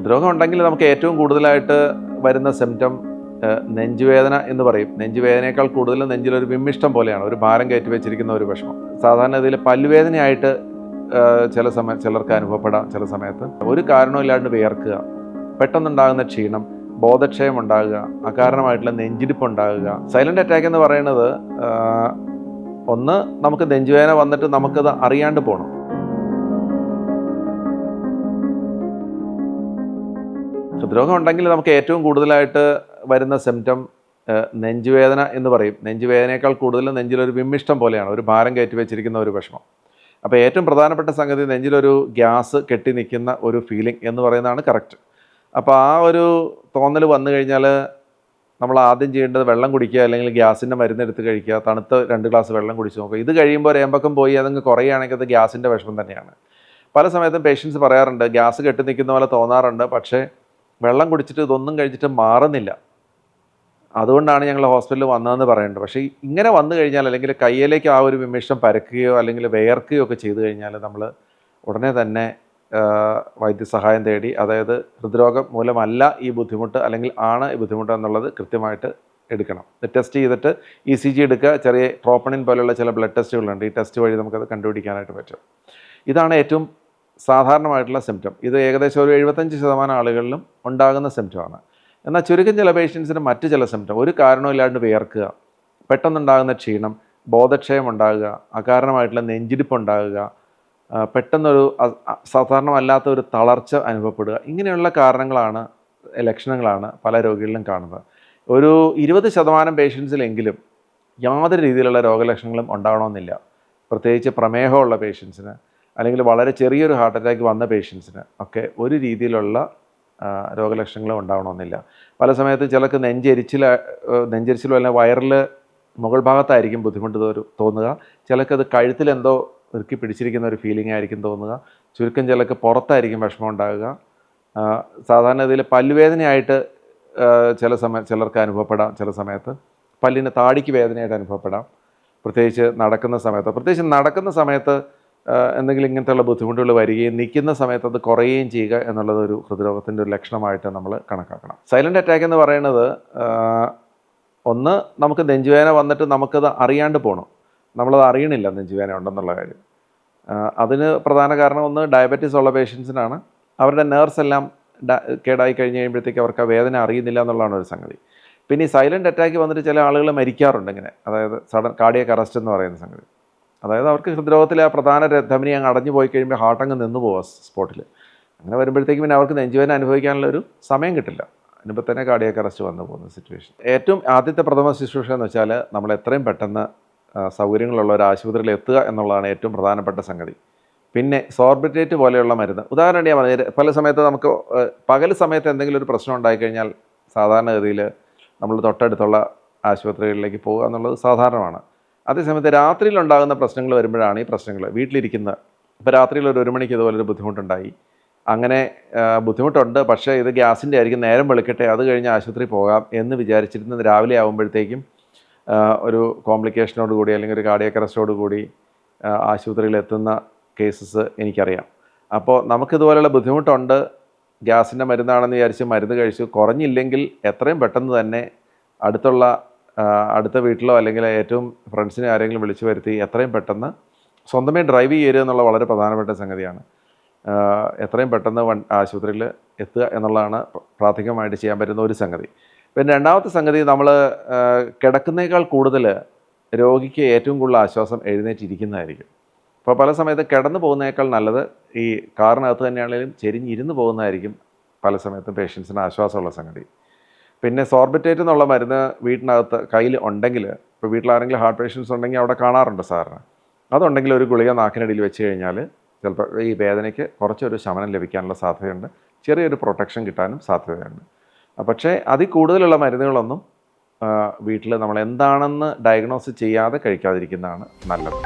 ഹൃദ്രോഗം ഉണ്ടെങ്കിൽ നമുക്ക് ഏറ്റവും കൂടുതലായിട്ട് വരുന്ന സിംറ്റം നെഞ്ചുവേദന എന്ന് പറയും. നെഞ്ചുവേദനയേക്കാൾ കൂടുതൽ നെഞ്ചിലൊരു വിമ്മിഷ്ടം പോലെയാണ്. ഒരു ഭാരം കയറ്റി വെച്ചിരിക്കുന്ന ഒരു വിഷമം. സാധാരണ ഇതിൽ പല്ലുവേദനയായിട്ട് ചില സമയം ചിലർക്ക് അനുഭവപ്പെടാം ചില സമയത്ത്. ഒരു കാരണമില്ലാണ്ട് വിയർക്കുക പെട്ടെന്നുണ്ടാകുന്ന ക്ഷീണം ബോധക്ഷയം ഉണ്ടാകുക അകാരണമായിട്ടുള്ള നെഞ്ചിടിപ്പ് ഉണ്ടാകുക സൈലന്റ് അറ്റാക്ക് എന്ന് പറയുന്നത് ഒന്ന് നമുക്ക് നെഞ്ചുവേദന വന്നിട്ട് നമുക്കത് അറിയാണ്ട് പോകണം ഹൃദ്രോഗം ഉണ്ടെങ്കിൽ നമുക്ക് ഏറ്റവും കൂടുതലായിട്ട് വരുന്ന സിംറ്റം നെഞ്ചുവേദന എന്ന് പറയും. നെഞ്ചുവേദനയേക്കാൾ കൂടുതൽ നെഞ്ചിലൊരു വിമ്മിഷ്ടം പോലെയാണ്. ഒരു ഭാരം കയറ്റി വെച്ചിരിക്കുന്ന ഒരു വിഷമം. അപ്പോൾ ഏറ്റവും പ്രധാനപ്പെട്ട സംഗതി നെഞ്ചിലൊരു ഗ്യാസ് കെട്ടി നിൽക്കുന്ന ഒരു ഫീലിംഗ് എന്ന് പറയുന്നതാണ് കറക്റ്റ് അപ്പോൾ ആ ഒരു തോന്നൽ വന്നു കഴിഞ്ഞാൽ നമ്മൾ ആദ്യം ചെയ്യേണ്ടത് വെള്ളം കുടിക്കുക അല്ലെങ്കിൽ ഗ്യാസിന്റെ മരുന്ന് എടുത്ത് കഴിക്കുക തണുത്ത രണ്ട് ഗ്ലാസ് വെള്ളം കുടിച്ച് നോക്കുക. ഇത് കഴിയുമ്പോൾ രേമ്പക്കം പോയി അതങ്ങ് കുറയുകയാണെങ്കിൽ അത് ഗ്യാസിന്റെ വിഷമം തന്നെയാണ്. പല സമയത്തും പേഷ്യൻസ് പറയാറുണ്ട് ഗ്യാസ് കെട്ടി നിൽക്കുന്ന പോലെ തോന്നാറുണ്ട് പക്ഷേ വെള്ളം കുടിച്ചിട്ട് ഇതൊന്നും കഴിച്ചിട്ട് മാറുന്നില്ല. അതുകൊണ്ടാണ് ഞങ്ങൾ ഹോസ്പിറ്റലിൽ വന്നതെന്ന് പറയുന്നുണ്ട് പക്ഷേ ഇങ്ങനെ വന്നു കഴിഞ്ഞാൽ അല്ലെങ്കിൽ കയ്യിലേക്ക് ആ ഒരു വിമിഷം പരക്കുകയോ അല്ലെങ്കിൽ വേർക്കുകയോ ഒക്കെ ചെയ്തു കഴിഞ്ഞാൽ നമ്മൾ ഉടനെ തന്നെ വൈദ്യസഹായം തേടി അതായത് ഹൃദ്രോഗം മൂലമല്ല ഈ ബുദ്ധിമുട്ട് അല്ലെങ്കിൽ ആണ് ഈ ബുദ്ധിമുട്ട് എന്നുള്ളത് കൃത്യമായിട്ട് എടുക്കണം. ടെസ്റ്റ് ചെയ്തിട്ട് ഇ സി ജി എടുക്കുക ചെറിയ ട്രോപ്പണിൻ പോലെയുള്ള ചില ബ്ലഡ് ടെസ്റ്റുകളുണ്ട്. ഈ ടെസ്റ്റ് വഴി നമുക്കത് കണ്ടുപിടിക്കാനായിട്ട് പറ്റും. ഇതാണ് ഏറ്റവും സാധാരണമായിട്ടുള്ള സിംറ്റം ഇത് ഏകദേശം ഒരു എഴുപത്തഞ്ച് ശതമാനം ആളുകളിലും ഉണ്ടാകുന്ന സിംറ്റമാണ് എന്നാൽ ചുരുക്കം ചില പേഷ്യൻസിന് മറ്റ് ചില സിംറ്റം ഒരു കാരണമില്ലാണ്ട് വിയർക്കുക പെട്ടെന്നുണ്ടാകുന്ന ക്ഷീണം ബോധക്ഷയം ഉണ്ടാകുക അകാരണമായിട്ടുള്ള നെഞ്ചിടിപ്പ് ഉണ്ടാകുക പെട്ടെന്നൊരു സാധാരണമല്ലാത്ത ഒരു തളർച്ച അനുഭവപ്പെടുക ഇങ്ങനെയുള്ള കാരണങ്ങളാണ് ലക്ഷണങ്ങളാണ് പല രോഗികളിലും കാണുന്നത്. ഒരു ഇരുപത് ശതമാനം പേഷ്യൻസിലെങ്കിലും യാതൊരു രീതിയിലുള്ള രോഗലക്ഷണങ്ങളും ഉണ്ടാവണമെന്നില്ല. പ്രത്യേകിച്ച് പ്രമേഹമുള്ള പേഷ്യൻസിന് അല്ലെങ്കിൽ വളരെ ചെറിയൊരു ഹാർട്ട് അറ്റാക്ക് വന്ന പേഷ്യൻസിന് ഒക്കെ ഒരു രീതിയിലുള്ള രോഗലക്ഷണങ്ങൾ ഉണ്ടാവണമെന്നില്ല. പല സമയത്ത് ചിലർക്ക് നെഞ്ചെരിച്ചിൽ നെഞ്ചരിച്ചിലോ അല്ലെങ്കിൽ വയറിൽ മുകൾ ഭാഗത്തായിരിക്കും ബുദ്ധിമുട്ട് തോന്നുക. ചിലർക്ക് അത് കഴുത്തിൽ എന്തോ ഇറുക്കി പിടിച്ചിരിക്കുന്ന ഒരു ഫീലിംഗ് ആയിരിക്കും തോന്നുക. ചുരുക്കം ചിലർക്ക് പുറത്തായിരിക്കും വിഷമം ഉണ്ടാകുക. സാധാരണ ഇതിൽ പല്ലുവേദനയായിട്ട് ചില സമയം ചിലർക്ക് അനുഭവപ്പെടാം. ചില സമയത്ത് പല്ലിന് താടിക്ക് വേദനയായിട്ട് അനുഭവപ്പെടാം. പ്രത്യേകിച്ച് നടക്കുന്ന സമയത്ത് പ്രത്യേകിച്ച് നടക്കുന്ന സമയത്ത് എന്തെങ്കിലും ഇങ്ങനത്തെയുള്ള ബുദ്ധിമുട്ടുകൾ വരികയും നിൽക്കുന്ന സമയത്ത് അത് കുറയുകയും ചെയ്യുക എന്നുള്ളത് ഒരു ഹൃദ്രോഗത്തിന്റെ ഒരു ലക്ഷണമായിട്ട് നമ്മൾ കണക്കാക്കണം. സൈലന്റ് അറ്റാക്ക് എന്ന് പറയുന്നത് ഒന്ന് നമുക്ക് നെഞ്ചുവേദന വന്നിട്ട് നമുക്കത് അറിയാണ്ട് പോകണം നമ്മളത് അറിയണില്ല നെഞ്ചുവേദന ഉണ്ടെന്നുള്ള കാര്യം. അതിന് പ്രധാന കാരണം ഒന്ന് ഡയബറ്റീസ് ഉള്ള പേഷ്യൻസിനാണ് അവരുടെ നേഴ്സ് എല്ലാം കേടായി കഴിഞ്ഞ് കഴിയുമ്പോഴത്തേക്ക് അവർക്ക് ആ വേദന അറിയുന്നില്ല എന്നുള്ളതാണ് ഒരു സംഗതി. പിന്നെ ഈ സൈലന്റ് അറ്റാക്ക് വന്നിട്ട് ചില ആളുകൾ മരിക്കാറുണ്ട് ഇങ്ങനെ. അതായത് സഡൻ കാർഡിയക് അറസ്റ്റ് എന്ന് പറയുന്ന സംഗതി. അതായത് അവർക്ക് ഹൃദ്രോഗത്തിലെ ആ പ്രധാന ധമനി അങ്ങ് അടഞ്ഞു പോയി കഴിയുമ്പോൾ ഹാർട്ട് അങ്ങ് നിന്ന് പോവാം സ്പോട്ടിൽ അങ്ങനെ വരുമ്പോഴത്തേക്കും പിന്നെ അവർക്ക് നെഞ്ചുവേദന അനുഭവിക്കാനുള്ള ഒരു സമയം കിട്ടില്ല. അതിനിപ്പോൾ തന്നെ കാർഡിയാക്ക് അറസ്റ്റ് വന്നു പോകുന്ന സിറ്റുവേഷൻ ഏറ്റവും ആദ്യത്തെ പ്രഥമ ശുശ്രൂഷ എന്ന് വെച്ചാൽ നമ്മൾ എത്രയും പെട്ടെന്ന് സൗകര്യങ്ങളുള്ള ഒരു ആശുപത്രിയിൽ എത്തുക എന്നുള്ളതാണ് ഏറ്റവും പ്രധാനപ്പെട്ട സംഗതി. പിന്നെ സോർബിറ്റേറ്റ് പോലെയുള്ള മരുന്ന്. ഉദാഹരണം ഞാൻ പറഞ്ഞത് പല സമയത്ത് നമുക്ക് പകൽ സമയത്ത് എന്തെങ്കിലും ഒരു പ്രശ്നം ഉണ്ടായിക്കഴിഞ്ഞാൽ സാധാരണഗതിയിൽ നമ്മൾ തൊട്ടടുത്തുള്ള ആശുപത്രികളിലേക്ക് പോകുക എന്നുള്ളത് സാധാരണമാണ്. അതേസമയത്ത് രാത്രിയിൽ ഉണ്ടാകുന്ന പ്രശ്നങ്ങൾ വരുമ്പോഴാണ് ഈ പ്രശ്നങ്ങൾ. വീട്ടിലിരിക്കുന്ന ഇപ്പോൾ രാത്രിയിൽ ഒരു ഒരു മണിക്ക് ഇതുപോലൊരു ബുദ്ധിമുട്ടുണ്ടായി. അങ്ങനെ ബുദ്ധിമുട്ടുണ്ട്. പക്ഷേ ഇത് ഗ്യാസിന്റെ ആയിരിക്കും നേരം വെളുക്കട്ടെ അത് കഴിഞ്ഞ് ആശുപത്രി പോകാം എന്ന് വിചാരിച്ചിരുന്നത് രാവിലെ ആകുമ്പോഴത്തേക്കും ഒരു കോംപ്ലിക്കേഷനോട് കൂടി അല്ലെങ്കിൽ ഒരു കാർഡിയക് അറസ്റ്റോട് കൂടി ആശുപത്രിയിൽ എത്തുന്ന കേസസ് എനിക്കറിയാം. അപ്പോൾ നമുക്കിതുപോലെയുള്ള ബുദ്ധിമുട്ടുണ്ട്. ഗ്യാസിന്റെ മരുന്നാണെന്ന് വിചാരിച്ച് മരുന്ന് കഴിച്ചു കുറഞ്ഞില്ലെങ്കിൽ എത്രയും പെട്ടെന്ന് തന്നെ അടുത്തുള്ള അടുത്ത വീട്ടിലോ അല്ലെങ്കിൽ ഏറ്റവും ഫ്രണ്ട്സിനെ ആരെങ്കിലും വിളിച്ചു വരുത്തി എത്രയും പെട്ടെന്ന് സ്വന്തമേ ഡ്രൈവ് ചെയ്യരുത് എന്നുള്ള വളരെ പ്രധാനപ്പെട്ട സംഗതിയാണ്. എത്രയും പെട്ടെന്ന് വൺ ആശുപത്രിയിൽ എത്തുക എന്നുള്ളതാണ് പ്രാഥമികമായിട്ട് ചെയ്യാൻ പറ്റുന്ന ഒരു സംഗതി. പിന്നെ രണ്ടാമത്തെ സംഗതി നമ്മൾ കിടക്കുന്നേക്കാൾ കൂടുതൽ രോഗിക്ക് ഏറ്റവും കൂടുതൽ ആശ്വാസം എഴുന്നേറ്റിരിക്കുന്നതായിരിക്കും. അപ്പോൾ പല സമയത്ത് കിടന്നു പോകുന്നതിനേക്കാൾ നല്ലത് ഈ കാറിനകത്ത് തന്നെയാണെങ്കിലും ചെരിഞ്ഞിരുന്ന് പോകുന്നതായിരിക്കും പല സമയത്തും പേഷ്യൻസിന് ആശ്വാസമുള്ള സംഗതി. പിന്നെ സോർബിറ്റേറ്റ് എന്നുള്ള മരുന്ന് വീട്ടിനകത്ത് കയ്യിൽ ഉണ്ടെങ്കിൽ ഇപ്പോൾ വീട്ടിലാരെങ്കിലും ഹാർട്ട് പേഷ്യൻസ് ഉണ്ടെങ്കിൽ അവിടെ കാണാറുണ്ട് സാറിന്. അതുണ്ടെങ്കിൽ ഒരു ഗുളിക നാക്കിനടിയിൽ വെച്ച് കഴിഞ്ഞാൽ ചിലപ്പോൾ ഈ വേദനയ്ക്ക് കുറച്ചൊരു ശമനം ലഭിക്കാനുള്ള സാധ്യതയുണ്ട്. ചെറിയൊരു പ്രൊട്ടക്ഷൻ കിട്ടാനും സാധ്യതയുണ്ട്. പക്ഷേ അതിൽ കൂടുതലുള്ള മരുന്നുകളൊന്നും വീട്ടിൽ നമ്മൾ എന്താണെന്ന് ഡയഗ്നോസ് ചെയ്യാതെ കഴിക്കാതിരിക്കുന്നതാണ് നല്ലത്.